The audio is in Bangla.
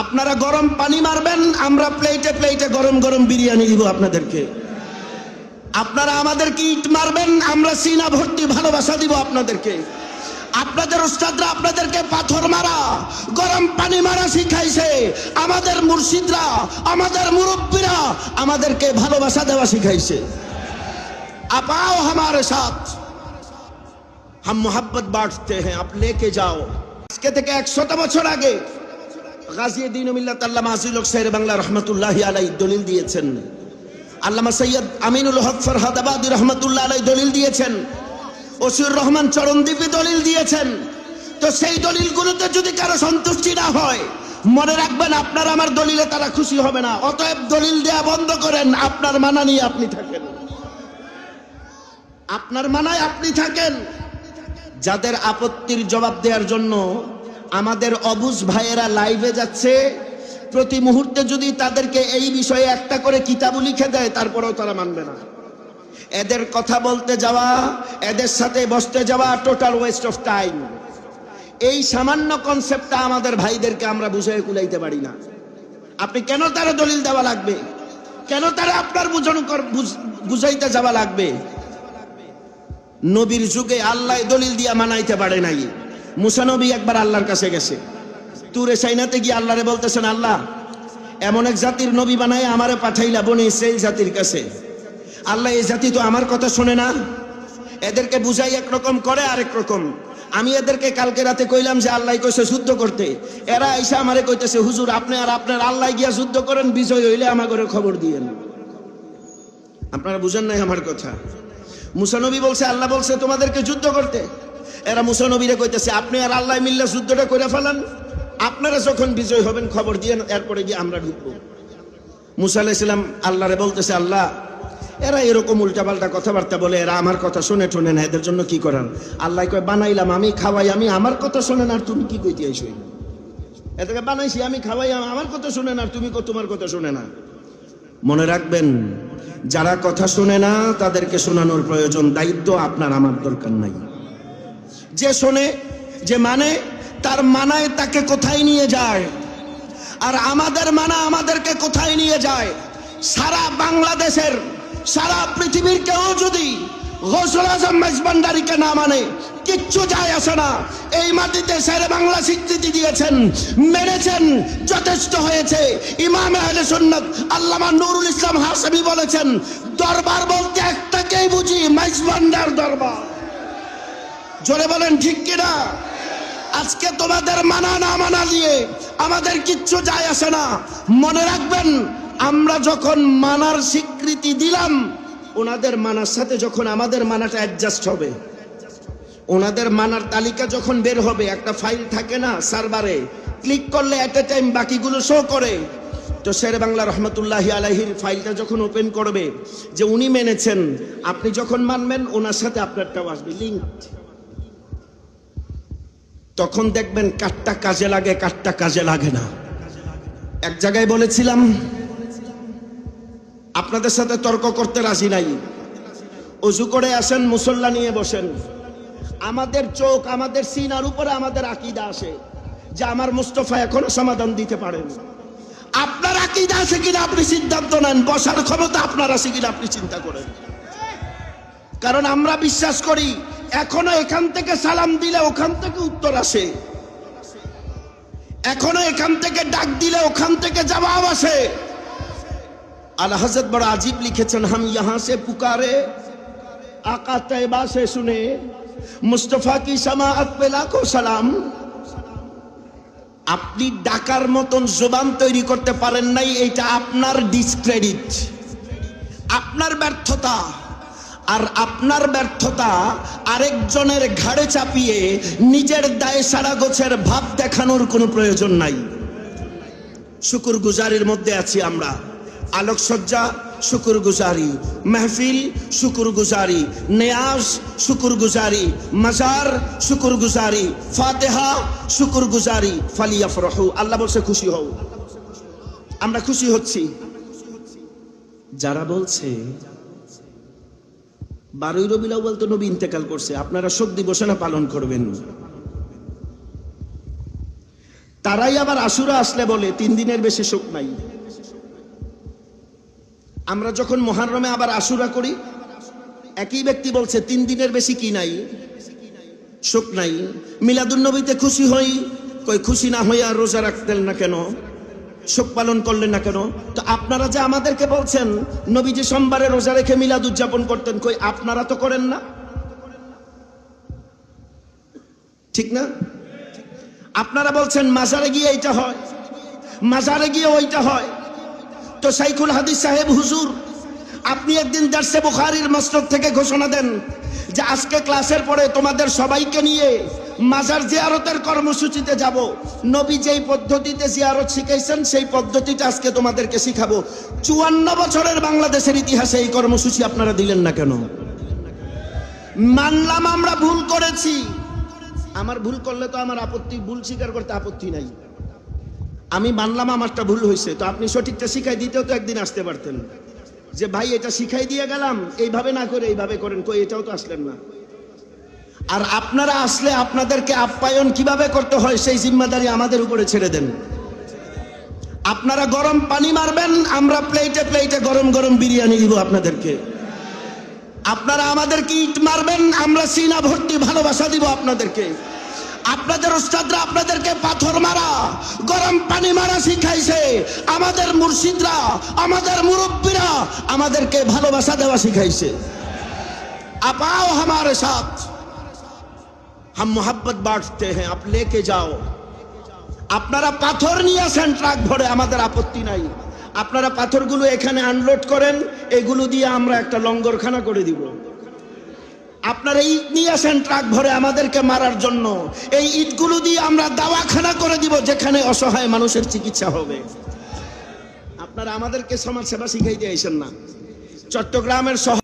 আপনারা গরম পানি মারবেন, আমরা প্লেটে প্লেটে গরম গরম বিরিয়ানি দিব আপনাদেরকে। আপনারা আমাদেরকে ইট মারবেন, আমরা সিনা ভর্তি ভালোবাসা দিব আপনাদেরকে। আপনাদের উস্তাদরা আপনাদেরকে পাথর মারা, গরম পানি মারা শিখাইছে। আমাদের মুর্শিদরা, আমাদের মুরব্বীরা আমাদেরকে ভালোবাসা দেওয়া শিখাইছে। আপাও আমার সাথ। হাম মোহাব্বত বাঁটতে হ্যাঁ আপ লেকে যাও? আজকে থেকে একশোটা বছর আগে গাজী দিন মিল্লাত আল্লামা আজিলক সাহের বাংলা রহমতুল্লাহ আলাই দলিল দিয়েছেন। আল্লামা সৈয়দ আমিনুল হক ফরহাদাবাদী রহমতুল্লাহ আলাই দলিল দিয়েছেন। ওসির রহমান চরণদ্বীপী দলিল দিয়েছেন। তো সেই দলিলগুলোতে যদি কারও সন্তুষ্টি না হয়, মনে রাখবেন আপনার আমার দলিলে তারা খুশি হবে না। অতএব দলিল দেয়া বন্ধ করেন, আপনার মানা নিয়ে আপনি থাকেন। আপনার মানায় আপনি থাকেন। যাদের আপত্তির জবাব দেওয়ার জন্য আমাদের অবুজ ভাইয়েরা লাইভে যাচ্ছে। প্রতি মুহূর্তে যদি তাদেরকে এই বিষয়ে একটা করে কিতাবও লিখে দেয়, তারপরেও তারা মানবে না। এদের কথা বলতে যাওয়া, এদের সাথে বসতে যাওয়া টোটাল ওয়েস্ট অফ টাইম এই সামান্য কনসেপ্টটা আমাদের ভাইদেরকে আমরা বুঝে কুলাইতে পারি না। আপনি কেন তারা দলিল দেওয়া লাগবে? কেন তারা আপনার বুঝানো বুঝাইতে যাওয়া লাগবে? নবীর যুগে আল্লাহ দলিল দিয়া মানাইতে পারে নাই। মুসা নবী একবার আল্লাহর কাছে গেছে। তুরে সাইনাতে গিয়ে আল্লাহরে বলতেছেন, আল্লাহ, এমন এক জাতির নবী বানায় আমারে পাঠাইলা বনি ইসরাইল জাতির কাছে। আল্লাহ, এই জাতি তো আমার কথা শোনে না। এদেরকে বুঝাই একরকম করে আরেক রকম। আমি এদেরকে কালকে রাতে কইলাম যে, আল্লাহ কইছে যুদ্ধ করতে। এরা এসে আমারে কইতেছে, হুজুর, আপনি আর আপনার আল্লাহ গিয়া যুদ্ধ করেন, বিজয় হইলে আমাকে খবর দিয়েন। আপনারা বুঝেন নাই আমার কথা। মুসানবী বলছে, আল্লাহ বলছে তোমাদেরকে যুদ্ধ করতে। এরা মুসানবীরে কইতেছে, আপনি আর আল্লাহ মিল্লা যুদ্ধটা করে ফেলান। আপনারা যখন বিজয় হবেন, খবর দিয়ে এরপরে গিয়ে আমরা ঢুকবো। মুসা আল্লাহরে বলতেছে, আল্লাহ, এরা এরকম উল্টাপাল্টা কথাবার্তা বলে, এরা আমার কথা শুনে ঠোনে না, এদের জন্য কি করার? আল্লাহ কয়, বানাইলাম আমি, খাওয়াই আমি, আমার কথা শুনে না, আর তুমি কি কইতে আইসো এদেরকে বানাইছি, আমি খাওয়াই, আমার কথা শুনে না, আর তুমি তোমার কথা শোনে না? মনে রাখবেন, যারা কথা শুনে না, তাদেরকে শোনানোর প্রয়োজন, দায়িত্ব আপনার, আমার দরকার নাই। যে শোনে, যে মানে তার মানায় তাকে কোথায় নিয়ে যায়? আর আমাদের মানা আমাদেরকে কোথায় নিয়ে যায়? সারা বাংলাদেশের, সারা পৃথিবীর কেউ যদি গৌসুল আজম মেজবান্ডারিকে না মানে কিচ্ছু যায় আসে না। এই মাটিতে শেরে বাংলা স্বীকৃতি দিয়েছেন, মেনেছেন, যথেষ্ট হয়েছে। ইমাম আহলে সুন্নাত আল্লামা নুরুল ইসলাম হাসমি বলেছেন, দরবার বলতে একটাকেই বুঝি মেজবান্ডার দরবার। জোরে বলেন, ঠিক কিনা? আজকে তোমাদের মানা না মানা দিয়ে আমাদের কিচ্ছু যায় আসে না। মনে রাখবেন, আমরা যখন মানার স্বীকৃতি দিলাম, ওনাদের মানার সাথে যখন আমাদের মানাটা অ্যাডজাস্ট হবে। ওনাদের মানার তালিকা যখন বের হবে, একটা ফাইল থাকে না সার্ভারে, ক্লিক করলে এট এ টাইম বাকিগুলো শো করে। তো শের বাংলা রহমতুল্লাহ আলাহির ফাইলটা যখন ওপেন করবে, যে উনি মেনেছেন, আপনি যখন মানবেন, ওনার সাথে আপনারটাও আসবে লিঙ্ক তখন দেখবেন কাঠটা কাজে লাগে, কাঠটা কাজে লাগে না। এক জায়গায় বলেছিলাম, আপনাদের সাথে তর্ক করতে রাজি নাই। অজু করে আসেন, মুসল্লা নিয়ে বসেন। আমাদের চোখ, আমাদের সিনার উপরে আমাদের আকিদা আসে যে আমার মুস্তফা এখনও সমাধান দিতে পারেন। আপনার আকিদা আছে কিনা আপনি সিদ্ধান্ত নেন, বসার ক্ষমতা আপনার আছে কিনা আপনি চিন্তা করেন। কারণ আমরা বিশ্বাস করি এখনও এখান থেকে সালাম দিলে ওখান থেকে উত্তর আসে। এখনও এখান থেকে ডাক দিলে ওখান থেকে জবাব আসে। আল হাজত বড় আজিব লিখেছেন, হাম ইহা সে পুকারে, আকা তেবা সে শুনে, মুস্তফা কি সামাত লাখো সালাম? আপনি ডাকার মতন জোবান তৈরি করতে পারেন নাই এটা আপনার ডিসক্রেডিট আপনার ব্যর্থতা। আর আপনার ব্যর্থতা আরেকজনের ঘাড়ে চাপিয়ে নিজের দায়ে সারা গোছের ভাব দেখানোর কোনো প্রয়োজন নাই। শুকুর গুজারির মধ্যে আছি আমরা। আলোকসজ্জা শুকুর গুজারি মেহফিল শুকুর গুজারি নেয়াজ শুকুর গুজারি মাজার শুকুর গুজারি ফাতেহা শুকুর গুজারি ফালিয়াফরহু। আল্লাহ বলছে, খুশি হও। আমরা খুশি হচ্ছি। যারা বলছে বারোই রবিল আউ্বাল তো নবী ইন্তেকাল করছে। আপনারা শোক দিবসে না পালন করবেন। তারাই আবার আশুরা আসলে বলে, তিন দিনের বেশি শোক নাই। আমরা যখন মহারমে আবার আশুরা করি, একই ব্যক্তি বলছে, তিন দিনের বেশি কি নাই? শোক নাই। মিলাদুন্নবীতে খুশি হই। কই খুশি না হইয়া রোজা রাখতেন না কেন? শোক পালন করলেন না কেন? তো আপনারা যে আমাদেরকে বলছেন নবী যে সোমবারে রোজা রেখে মিলাদ উদযাপন করতেন, কই আপনারা তো করেন না? ঠিক না? আপনারা বলছেন, মাজারে গিয়ে এইটা হয়, মাজারে গিয়ে ওইটা হয়। তো সাইকুল হাদিস সাহেব, হুজুর, আপনি একদিন দার্সে বুখারির মস্তক থেকে ঘোষণা দেন যে আজকে ক্লাসের পরে তোমাদের সবাইকে নিয়ে মাজার জিয়ারতের কর্মসূচিতে যাব। নবী যেই পদ্ধতিতে জিয়ারত শিখাইছেন, সেই পদ্ধতিটা আজকে তোমাদেরকে শিখাবো। চুয়ান্ন বছরের বাংলাদেশের ইতিহাসে এই কর্মসূচি আপনারা দিলেন না কেন? মানলাম আমরা ভুল করেছি। আমার ভুল করলে তো আমার আপত্তি, ভুল স্বীকার করতে আপত্তি নাই। আমি মানলাম আমারটা ভুল হয়েছে, তো আপনি সঠিকটা শিখাই দিতেও তো একদিন আসতে পারতেন। যে ভাই, এটা শিখাই দিয়ে গেলাম, এইভাবে না করে, এইভাবে করেন, কই, এটাও তো আসলেন না। আর আপনারা আসলে আপনাদেরকে আপ্যায়ন কীভাবে করতে হয় সেই জিম্মাদারি আমাদের উপরে ছেড়ে দেন। আপনারা গরম পানি মারবেন, আমরা প্লেটে প্লেটে গরম গরম বিরিয়ানি দিব আপনাদেরকে। আপনারা আমাদেরকে ইট মারবেন, আমরা সিনা ভর্তি ভালোবাসা দিব আপনাদেরকে। আপনাদের ওস্তাদরা আপনাদেরকে পাথর মারা, গরম পানি মারা শিখাইছে। আমাদের মুর্শিদরা, আমাদের মুরব্বীরা আমাদেরকে ভালোবাসা দেওয়া শিখাইছে। আপাও আমার সাথ। हम मोहब्बत बांटते हैं आप लेके जाओ আপনারা পাথর নিয়ে আসেন ট্রাক ভরে আমাদের আপত্তি নাই আপনারা পাথরগুলো এখানে আনলোড করেন এগুলো দিয়ে আমরা একটা লঙ্গরখানা করে দিব আপনারা ইট নিয়ে আসেন ট্রাক ভরে আমাদেরকে মারার জন্য এই ইটগুলো দিয়ে আমরা দাওয়াখানা করে দিব যেখানে অসহায় মানুষের চিকিৎসা হবে আপনারা আমাদেরকে সমাজ সেবা শিখাই দিয়েছেন না চট্টগ্রামের শহর